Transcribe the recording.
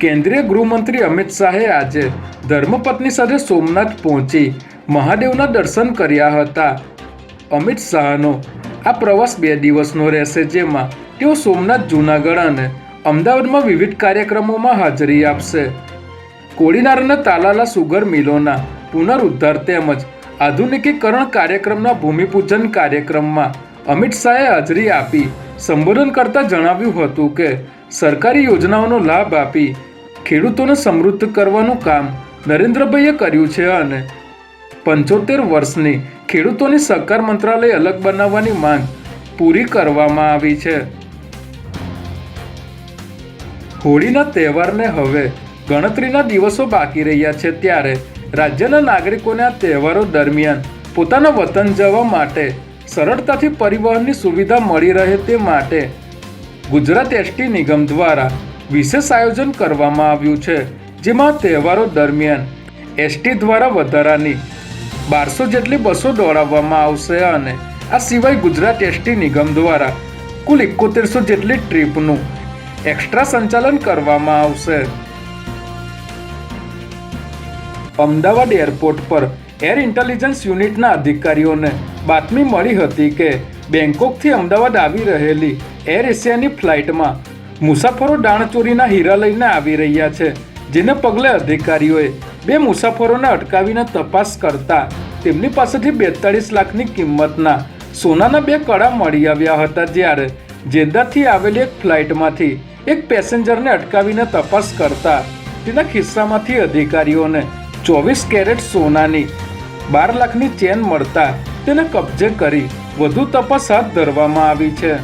કેન્દ્રીય ગૃહમંત્રી અમિત શાહે આજે ધર્મપત્ની સાથે સોમનાથ પહોંચી મહાદેવના દર્શન કર્યા હતા. અમિત શાહનો આ પ્રવાસ બે દિવસનો રહેશે, જેમાં તેઓ સોમનાથ, જૂનાગઢ અને અમદાવાદમાં વિવિધ કાર્યક્રમોમાં હાજરી આપશે. કોડીનાર અને તાલાલા સુગર મિલોના પુનરુદ્ધાર તેમજ આધુનિકીકરણ કાર્યક્રમના ભૂમિપૂજન કાર્યક્રમમાં અમિત શાહે હાજરી આપી સંબોધન કરતા જણાવ્યું હતું કે, સરકારી યોજનાઓનો લાભ આપી ખેડૂતોને સમૃદ્ધ કરવાનું કામ નરેન્દ્રભાઈએ કર્યું છે અને પંચોતેર વર્ષની ખેડૂતોની સહકાર મંત્રાલય અલગ બનાવવાની માંગ પૂરી કરવામાં આવી છે. હોળીના તહેવારને હવે ગણતરીના દિવસો બાકી રહ્યા છે ત્યારે રાજ્યના નાગરિકોને આ તહેવારો દરમિયાન પોતાના વતન જવા માટે સરળતાથી પરિવહનની સુવિધા મળી રહે તે માટે ગુજરાત એસટી નિગમ દ્વારા વિશેષ આયોજન કરવામાં આવ્યું છે, જેમાં તહેવારો દરમિયાન એસટી દ્વારા વધારાની બારસો જેટલી બસો દોડાવવામાં આવશે અને આ સિવાય ગુજરાત એસટી નિગમ દ્વારા કુલ એકોતેરસો જેટલી ટ્રીપનું એક્સ્ટ્રા સંચાલન કરવામાં આવશે. અમદાવાદ એરપોર્ટ પર એર ઇન્ટેલિજન્સ યુનિટના અધિકારીઓને બાતમી મળી હતી કે બેંકોકથી અમદાવાદ આવી રહેલી એર એશિયાની ફ્લાઇટમાં મુસાફરો દાણચોરીના હીરા લઈને આવી રહ્યા છે, જેને પગલે અધિકારીઓએ બે મુસાફરોને અટકાવીને તપાસ કરતા તેમની પાસેથી બેતાળીસ લાખની કિંમતના સોનાના બે કડા મળી આવ્યા હતા જ્યારે જેદ્દાથી આવેલી એક ફ્લાઇટમાંથી એક પેસેન્જરને અટકાવીને તપાસ કરતા તેના ખિસ્સામાંથી અધિકારીઓને ચોવીસ કેરેટ સોનાની બાર લાખની ચેન મળતા તેને કબજે કરી વધુ તપાસ હાથ ધરવામાં આવી છે.